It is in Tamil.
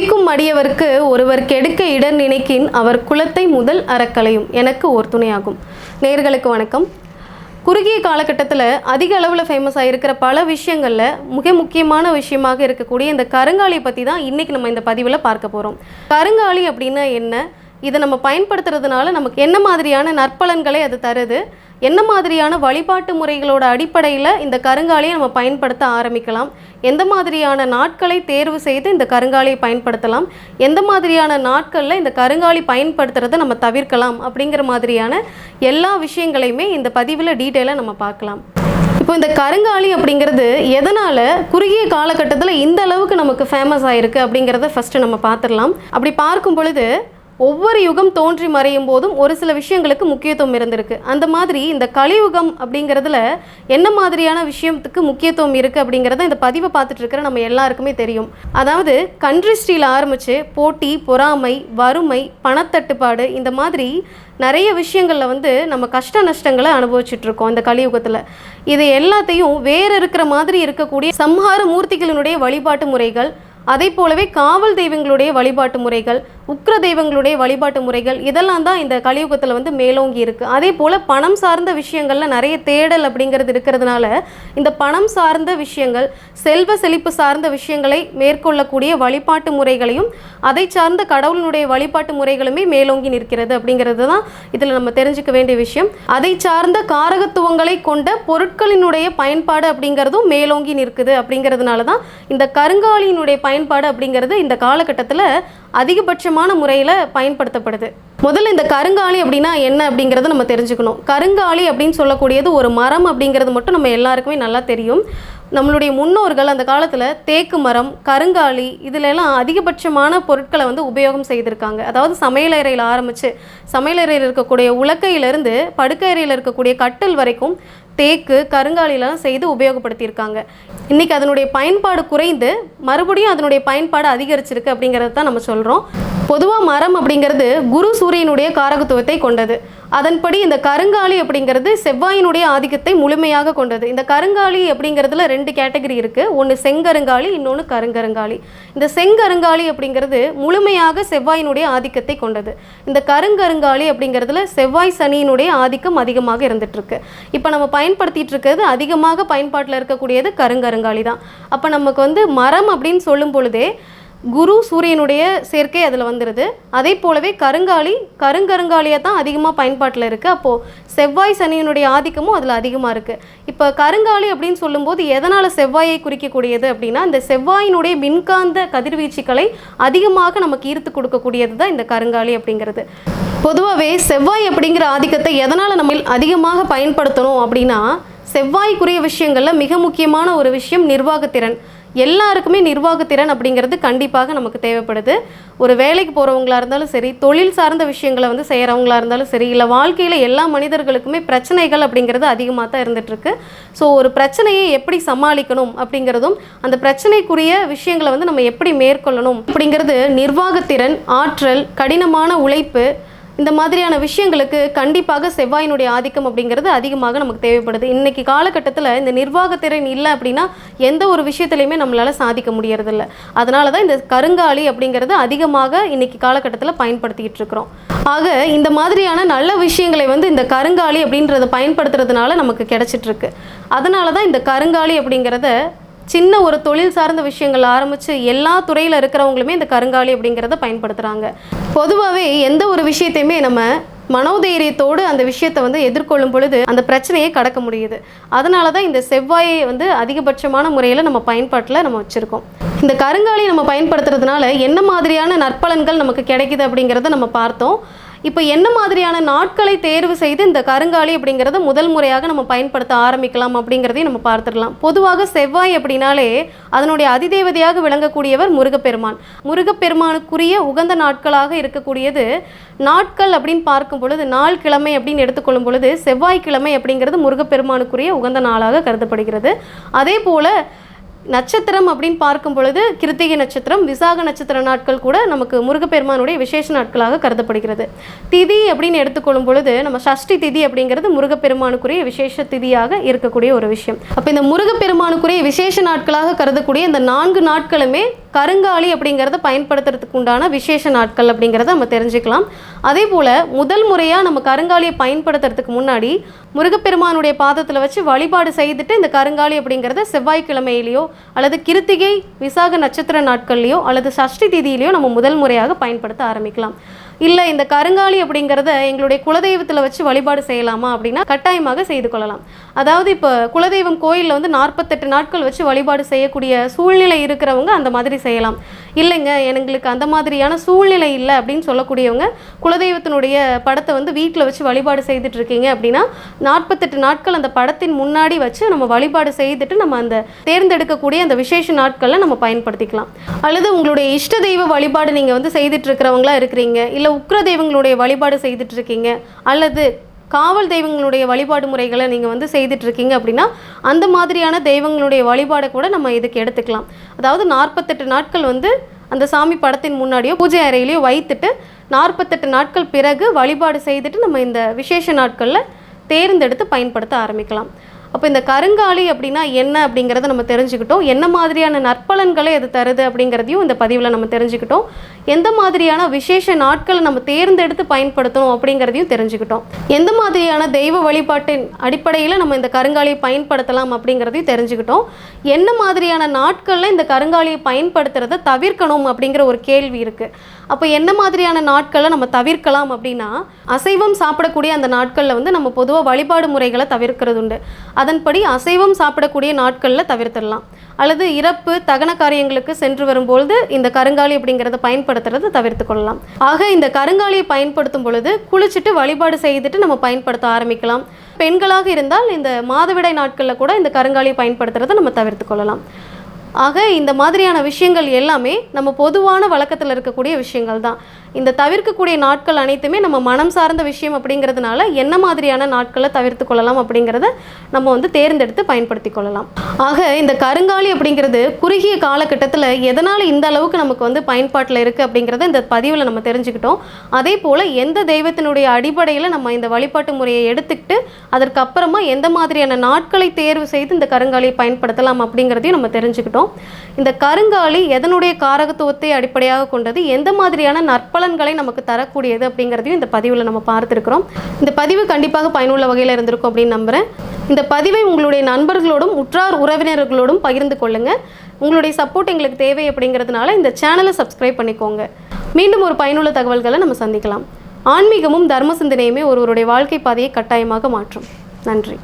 குடிக்கும் மடியவர்க்கு ஒருவர் கெடுக்க இடர் நினைக்கின் அவர் குலத்தை முதல் அறக்கலையும். எனக்கு ஓர் துணையாகும். நேர்களுக்கு வணக்கம். குறுகிய காலகட்டத்தில் அதிக அளவில் ஃபேமஸ் ஆகிருக்கிற பல விஷயங்களில் மிக முக்கியமான விஷயமாக இருக்கக்கூடிய இந்த கருங்காலியை பற்றி தான் இன்றைக்கி நம்ம இந்த பதிவில் பார்க்க போகிறோம் கருங்காலி அப்படின்னா என்ன? இதை நம்ம பயன்படுத்துறதுனால நமக்கு என்ன மாதிரியான நற்பலன்களை அது தருது? என்ன மாதிரியான வழிபாட்டு முறைகளோட அடிப்படையில் இந்த கருங்காலியை நம்ம பயன்படுத்த ஆரம்பிக்கலாம்? எந்த மாதிரியான நாட்களை தேர்வு செய்து இந்த கருங்காலியை பயன்படுத்தலாம்? எந்த மாதிரியான நாட்களில் இந்த கருங்காலி பயன்படுத்துகிறத நம்ம தவிர்க்கலாம்? அப்படிங்கிற மாதிரியான எல்லா விஷயங்களையுமே இந்த பதிவில் டீட்டெயிலாக நம்ம பார்க்கலாம். இப்போ இந்த கருங்காலி அப்படிங்கிறது எதனால்? குறுகிய காலகட்டத்தில் இந்த அளவுக்கு நமக்கு ஃபேமஸ் ஆயிருக்கு அப்படிங்கிறத ஃபஸ்ட்டு நம்ம பார்த்துடலாம். அப்படி பார்க்கும் பொழுது ஒவ்வொரு யுகம் தோன்றி மறையும் போதும் ஒரு சில விஷயங்களுக்கு முக்கியத்துவம் இருந்திருக்கு. அந்த மாதிரி இந்த கலியுகம் அப்படிங்கிறதுல என்ன மாதிரியான விஷயத்துக்கு முக்கியத்துவம் இருக்குது அப்படிங்கிறத இந்த பதிவை பார்த்துட்டு இருக்கிற நம்ம எல்லாருக்குமே தெரியும். அதாவது கன்ட்ரி ஸ்டீல் ஆரம்பித்து போட்டி பொறாமை வறுமை பணத்தட்டுப்பாடு இந்த மாதிரி நிறைய விஷயங்களில் வந்து நம்ம கஷ்ட நஷ்டங்களை அனுபவிச்சுட்ருக்கோம் இந்த கலியுகத்தில். இது எல்லாத்தையும் வேறு இருக்கிற மாதிரி இருக்கக்கூடிய சம்ஹார மூர்த்திகளினுடைய வழிபாட்டு முறைகள் அதே போலவே காவல் தெய்வங்களுடைய வழிபாட்டு முறைகள் உக்ர தெய்வங்களுடைய வழிபாட்டு முறைகள் இதெல்லாம் தான் இந்த கலியுகத்தில் வந்து மேலோங்கி இருக்கு. அதே போல் பணம் சார்ந்த விஷயங்கள்ல நிறைய தேடல் அப்படிங்கிறது இருக்கிறதுனால இந்த பணம் சார்ந்த விஷயங்கள் செல்வ செழிப்பு சார்ந்த விஷயங்களை மேற்கொள்ளக்கூடிய வழிபாட்டு முறைகளையும் அதை சார்ந்த கடவுளினுடைய வழிபாட்டு முறைகளுமே மேலோங்கி நிற்கிறது அப்படிங்கிறது தான் இதில் நம்ம தெரிஞ்சுக்க வேண்டிய விஷயம். அதை சார்ந்த காரகத்துவங்களை கொண்ட பொருட்களினுடைய பயன்பாடு அப்படிங்கிறதும் மேலோங்கி நிற்குது அப்படிங்கிறதுனால தான் இந்த கருங்காலியினுடைய பயன்பாடு அப்படிங்கிறது இந்த காலகட்டத்தில் அதிகபட்சமான முறையில் பயன்படுத்தப்படுது. முதல்ல இந்த கருங்காலி அப்படின்னா என்ன அப்படிங்கிறத நம்ம தெரிஞ்சுக்கணும். கருங்காலி அப்படின்னு சொல்லக்கூடியது ஒரு மரம் அப்படிங்கிறது மட்டும் நம்ம எல்லாருக்குமே நல்லா தெரியும். நம்மளுடைய முன்னோர்கள் அந்த காலத்தில் தேக்கு மரம் கருங்காலி இதிலெல்லாம் அதிகபட்சமான பொருட்களை வந்து உபயோகம் செய்திருக்காங்க. அதாவது சமையலறையில் ஆரம்பித்து சமையலறையில் இருக்கக்கூடிய உலக்கையிலிருந்து படுக்கையறையில் இருக்கக்கூடிய கட்டில் வரைக்கும் தேக்கு கருங்காலிலாம் செய்து உபயோகப்படுத்தியிருக்காங்க. இன்றைக்கி அதனுடைய பயன்பாடு குறைந்து மறுபடியும் அதனுடைய பயன்பாடு அதிகரிச்சிருக்கு அப்படிங்கிறது தான் நம்ம சொல்கிறோம் பொதுவாக மரம் அப்படிங்கிறது குரு சூரியனுடைய காரகத்துவத்தை கொண்டது. அதன்படி இந்த கருங்காலி அப்படிங்கிறது செவ்வாயினுடைய ஆதிக்கத்தை முழுமையாக கொண்டது. இந்த கருங்காலி அப்படிங்கிறதுல ரெண்டு கேட்டகரி இருக்குது ஒன்று செங்கருங்காலி இன்னொன்று கருங்கருங்காலி. இந்த செங்கருங்காலி அப்படிங்கிறது முழுமையாக செவ்வாயினுடைய ஆதிக்கத்தை கொண்டது. இந்த கருங்கருங்காலி அப்படிங்கிறதுல செவ்வாய் சனியினுடைய ஆதிக்கம் அதிகமாக இருந்துகிட்ருக்கு இப்போ நம்ம பயன்படுத்திட்டு இருக்கிறது அதிகமாக பயன்பாட்டில் இருக்கக்கூடியது கருங்கருங்காலி தான். அப்போ நமக்கு வந்து மரம் அப்படின்னு சொல்லும் பொழுதே குரு சூரியனுடைய சேர்க்கை அதில் வந்துடுது அதே போலவே கருங்காலி கருங்கருங்காலியாக தான் அதிகமாக பயன்பாட்டில் இருக்குது அப்போது செவ்வாய் சனியினுடைய ஆதிக்கமும் அதில் அதிகமாக இருக்குது இப்போ கருங்காலி அப்படின்னு சொல்லும்போது எதனால் செவ்வாயை குறிக்கக்கூடியது அப்படின்னா இந்த செவ்வாயினுடைய மின்காந்த கதிர்வீச்சுக்களை அதிகமாக நமக்கு ஈர்த்து கொடுக்கக்கூடியது தான் இந்த கருங்காலி அப்படிங்கிறது. பொதுவாகவே செவ்வாய் அப்படிங்கிற ஆதிக்கத்தை எதனால் நம்ம அதிகமாக பயன்படுத்தணும் அப்படின்னா செவ்வாய்க்குரிய விஷயங்களில் மிக முக்கியமான ஒரு விஷயம் நிர்வாகத்திறன். எல்லாருக்குமே நிர்வாகத்திறன் அப்படிங்கிறது கண்டிப்பாக நமக்கு தேவைப்படுது. ஒரு வேலைக்கு போகிறவங்களா இருந்தாலும் சரி தொழில் சார்ந்த விஷயங்களை வந்து செய்கிறவங்களா இருந்தாலும் சரி இல்லை வாழ்க்கையில் எல்லா மனிதர்களுக்குமே பிரச்சனைகள் அப்படிங்கிறது அதிகமாக தான் இருந்துகிட்ருக்கு ஸோ ஒரு பிரச்சனையை எப்படி சமாளிக்கணும் அப்படிங்கிறதும் அந்த பிரச்சனைக்குரிய விஷயங்களை வந்து நம்ம எப்படி மேற்கொள்ளணும் அப்படிங்கிறது நிர்வாகத்திறன் ஆற்றல் கடினமான உழைப்பு இந்த மாதிரியான விஷயங்களுக்கு கண்டிப்பாக செவ்வாயினுடைய ஆதிக்கம் அப்படிங்கிறது அதிகமாக நமக்கு தேவைப்படுது. இன்னைக்கு காலகட்டத்தில் இந்த நிர்வாகத்திறன் இல்லை அப்படின்னா எந்த ஒரு விஷயத்துலையுமே நம்மளால் சாதிக்க முடியறதில்ல. அதனால தான் இந்த கருங்காலி அப்படிங்கிறது அதிகமாக இன்னைக்கு காலகட்டத்தில் பயன்படுத்திக்கிட்டு இருக்கிறோம். ஆக இந்த மாதிரியான நல்ல விஷயங்களை வந்து இந்த கருங்காலி அப்படின்றத பயன்படுத்துறதுனால நமக்கு கிடைச்சிட்ருக்கு அதனால தான் இந்த கருங்காலி அப்படிங்கிறத சின்ன ஒரு தொழில் சார்ந்த விஷயங்கள் ஆரம்பித்து எல்லா துறையில் இருக்கிறவங்களுமே இந்த கருங்காலி அப்படிங்கிறத பயன்படுத்துகிறாங்க பொதுவாகவே எந்த ஒரு விஷயத்தையுமே நம்ம மனோதைரியத்தோடு அந்த விஷயத்தை வந்து எதிர்கொள்ளும் பொழுது அந்த பிரச்சனையை கடக்க முடியுது. அதனால தான் இந்த செவ்வாயை வந்து அதிகபட்சமான முறையில் நம்ம பயன்பாட்டில் நம்ம வச்சுருக்கோம். இந்த கருங்காலி நம்ம பயன்படுத்துறதுனால என்ன மாதிரியான நற்பலன்கள் நமக்கு கிடைக்குது அப்படிங்கிறத நம்ம பார்த்தோம். இப்போ என்ன மாதிரியான நாட்களை தேர்வு செய்து இந்த கருங்காலி அப்படிங்கிறத முதல் முறையாக நம்ம பயன்படுத்த ஆரம்பிக்கலாம் அப்படிங்கிறதையும் நம்ம பார்த்துடலாம். பொதுவாக செவ்வாய் அப்படின்னாலே அதனுடைய அதிதேவதையாக விளங்கக்கூடியவர் முருகப்பெருமான். முருகப்பெருமானுக்குரிய உகந்த நாட்களாக இருக்கக்கூடியது நாட்கள் அப்படின்னு பார்க்கும் பொழுது நாள் கிழமை அப்படின்னு எடுத்துக்கொள்ளும் பொழுது செவ்வாய்க்கிழமை அப்படிங்கிறது முருகப்பெருமானுக்குரிய உகந்த நாளாக கருதப்படுகிறது. அதே போல் நட்சத்திரம் அப்படின்னு பார்க்கும் பொழுது கிருத்திகை நட்சத்திரம் விசாக நட்சத்திர நாட்கள் கூட நமக்கு முருகப்பெருமானுடைய விசேஷ நாட்களாக கருதப்படுகிறது. திதி அப்படின்னு எடுத்துக்கொள்ளும் பொழுது நம்ம சஷ்டி திதி அப்படிங்கிறது முருகப்பெருமானுக்குரிய விசேஷ திதியாக இருக்கக்கூடிய ஒரு விஷயம். அப்போ இந்த முருகப்பெருமானுக்குரிய விசேஷ நாட்களாக கருதக்கூடிய இந்த நான்கு நாட்களுமே கருங்காலி அப்படிங்கிறத பயன்படுத்துறதுக்கு உண்டான விசேஷ நாட்கள் அப்படிங்கிறத நம்ம தெரிஞ்சுக்கலாம். அதே போல் முதல் முறையாக நம்ம கருங்காலியை பயன்படுத்துறதுக்கு முன்னாடி முருகப்பெருமானுடைய பாதத்தில் வச்சு வழிபாடு செய்துட்டு இந்த கருங்காலி அப்படிங்கிறத செவ்வாய்க்கிழமையிலையோ அல்லது கிருத்திகை விசாக நட்சத்திர நாட்கள்லையோ அல்லது சஷ்டி திதியிலையோ நம்ம முதல் முறையாக பயன்படுத்த ஆரம்பிக்கலாம். இல்லை இந்த கருங்காலி அப்படிங்கிறத எங்களுடைய குலதெய்வத்தில் வச்சு வழிபாடு செய்யலாமா அப்படின்னா கட்டாயமாக செய்து கொள்ளலாம். அதாவது இப்போ குலதெய்வம் கோயிலில் வந்து நாற்பத்தெட்டு நாட்கள் வச்சு வழிபாடு செய்யக்கூடிய சூழ்நிலை இருக்கிறவங்க அந்த மாதிரி செய்யலாம். இல்லைங்க எங்களுக்கு அந்த மாதிரியான சூழ்நிலை இல்லை அப்படின்னு சொல்லக்கூடியவங்க குலதெய்வத்தினுடைய படத்தை வந்து வீட்டில் வச்சு வழிபாடு செய்துட்டு இருக்கீங்க அப்படின்னா நாற்பத்தெட்டு நாட்கள் அந்த படத்தின் முன்னாடி வச்சு நம்ம வழிபாடு செய்துட்டு நம்ம அந்த தேர்ந்தெடுக்கக்கூடிய அந்த விசேஷ நாட்களில் நம்ம பயன்படுத்திக்கலாம். அல்லது உங்களுடைய இஷ்ட தெய்வ வழிபாடு நீங்கள் வந்து செய்துட்டு இருக்கிறவங்களா இருக்கிறீங்க இல்லை உக்ர தெய்வங்களுடைய வழிபாடு செய்துட்டு இருக்கீங்க அல்லது காவல் தெய்வங்களுடைய வழிபாடு முறைகளை நீங்கள் வந்து செய்துட்டு இருக்கீங்க அப்படின்னா அந்த மாதிரியான தெய்வங்களுடைய வழிபாடை கூட நம்ம இதுக்கு எடுத்துக்கலாம். அதாவது நாற்பத்தெட்டு நாட்கள் வந்து அந்த சாமி படத்தின் முன்னாடியோ பூஜை அறையிலையோ வைத்துட்டு நாற்பத்தெட்டு நாட்கள் பிறகு வழிபாடு செய்துட்டு நம்ம இந்த விசேஷ நாட்களில் தேர்ந்தெடுத்து பயன்படுத்த ஆரம்பிக்கலாம். அப்போ இந்த கருங்காலி அப்படின்னா என்ன அப்படிங்கிறத நம்ம தெரிஞ்சுக்கிட்டோம். என்ன மாதிரியான நற்பலன்களை அது தருது அப்படிங்கிறதையும் இந்த பதிவில் நம்ம தெரிஞ்சுக்கிட்டோம். எந்த மாதிரியான விசேஷ நாட்களை நம்ம தேர்ந்தெடுத்து பயன்படுத்தணும் அப்படிங்கிறதையும் தெரிஞ்சுக்கிட்டோம். எந்த மாதிரியான தெய்வ வழிபாட்டின் அடிப்படையில் நம்ம இந்த கருங்காலியை பயன்படுத்தலாம் அப்படிங்கிறதையும் தெரிஞ்சுக்கிட்டோம். என்ன மாதிரியான நாட்களில் இந்த கருங்காலியை பயன்படுத்துறதை தவிர்க்கணும் அப்படிங்கிற ஒரு கேள்வி இருக்குது அப்போ என்ன மாதிரியான நாட்களை நம்ம தவிர்க்கலாம் அப்படின்னா அசைவம் சாப்பிடக்கூடிய அந்த நாட்களில் வந்து நம்ம பொதுவாக வழிபாடு முறைகளை தவிர்க்கிறது உண்டு அதன்படி அசைவம் சாப்பிடக்கூடிய நாட்களில் தவிர்த்திடலாம். அல்லது இறப்பு தகன காரியங்களுக்கு சென்று வரும்பொழுது இந்த கருங்காலி அப்படிங்கிறத பயன்படுத்துறதை தவிர்த்து கொள்ளலாம் ஆக இந்த கருங்காலியை பயன்படுத்தும் பொழுது குளிச்சுட்டு வழிபாடு செய்துட்டு நம்ம பயன்படுத்த ஆரம்பிக்கலாம். பெண்களாக இருந்தால் இந்த மாதவிடாய் நாட்களில் கூட இந்த கருங்காலியை பயன்படுத்துறதை நம்ம தவிர்த்து கொள்ளலாம் ஆக இந்த மாதிரியான விஷயங்கள் எல்லாமே நம்ம பொதுவான வழக்கத்தில் இருக்கக்கூடிய விஷயங்கள் தான் இந்த தவிர்க்கக்கூடிய நாட்கள் அனைத்துமே நம்ம மனம் சார்ந்த விஷயம் அப்படிங்கிறதுனால என்ன மாதிரியான நாட்களை தவிர்த்து கொள்ளலாம் அப்படிங்கிறத நம்ம வந்து தேர்ந்தெடுத்து பயன்படுத்தி கொள்ளலாம். ஆக இந்த கருங்காலி அப்படிங்கிறது குறுகிய காலகட்டத்தில் எதனால் இந்த அளவுக்கு நமக்கு வந்து பயன்பாட்டில் இருக்குது அப்படிங்கிறத இந்த பதிவில் நம்ம தெரிஞ்சுக்கிட்டோம். அதே போல் எந்த தெய்வத்தினுடைய அடிப்படையில் நம்ம இந்த வழிபாட்டு முறையை எடுத்துக்கிட்டு அதற்கப்புறமா எந்த மாதிரியான நாட்களை தேர்வு செய்து இந்த கருங்காலியை பயன்படுத்தலாம் அப்படிங்கிறதையும் நம்ம தெரிஞ்சுக்கிட்டோம். இந்த கருங்காலி எதனுடைய காரகத்துவத்தை அடிப்படையாக கொண்டது எந்த மாதிரியான நற்பலன்களை நமக்கு தரக்கூடியது அப்படிங்கிறதையும் இந்த பதிவில் நம்ம பார்த்துருக்குறோம். இந்த பதிவு கண்டிப்பாக பயனுள்ள வகையில் இருந்திருக்கும் அப்படின்னு நம்புகிறேன் இந்த பதிவை உங்களுடைய நண்பர்களோடும் உற்றார் உறவினர்களோடும் பகிர்ந்து கொள்ளுங்கள் உங்களுடைய சப்போர்ட் எங்களுக்கு தேவை அப்படிங்கிறதுனால இந்த சேனலை சப்ஸ்கிரைப் பண்ணிக்கோங்க. மீண்டும் ஒரு பயனுள்ள தகவல்களை நம்ம சந்திக்கலாம். ஆன்மீகமும் தர்ம சிந்தனையுமே ஒருவருடைய வாழ்க்கை பாதையை கட்டாயமாக மாற்றும். நன்றி.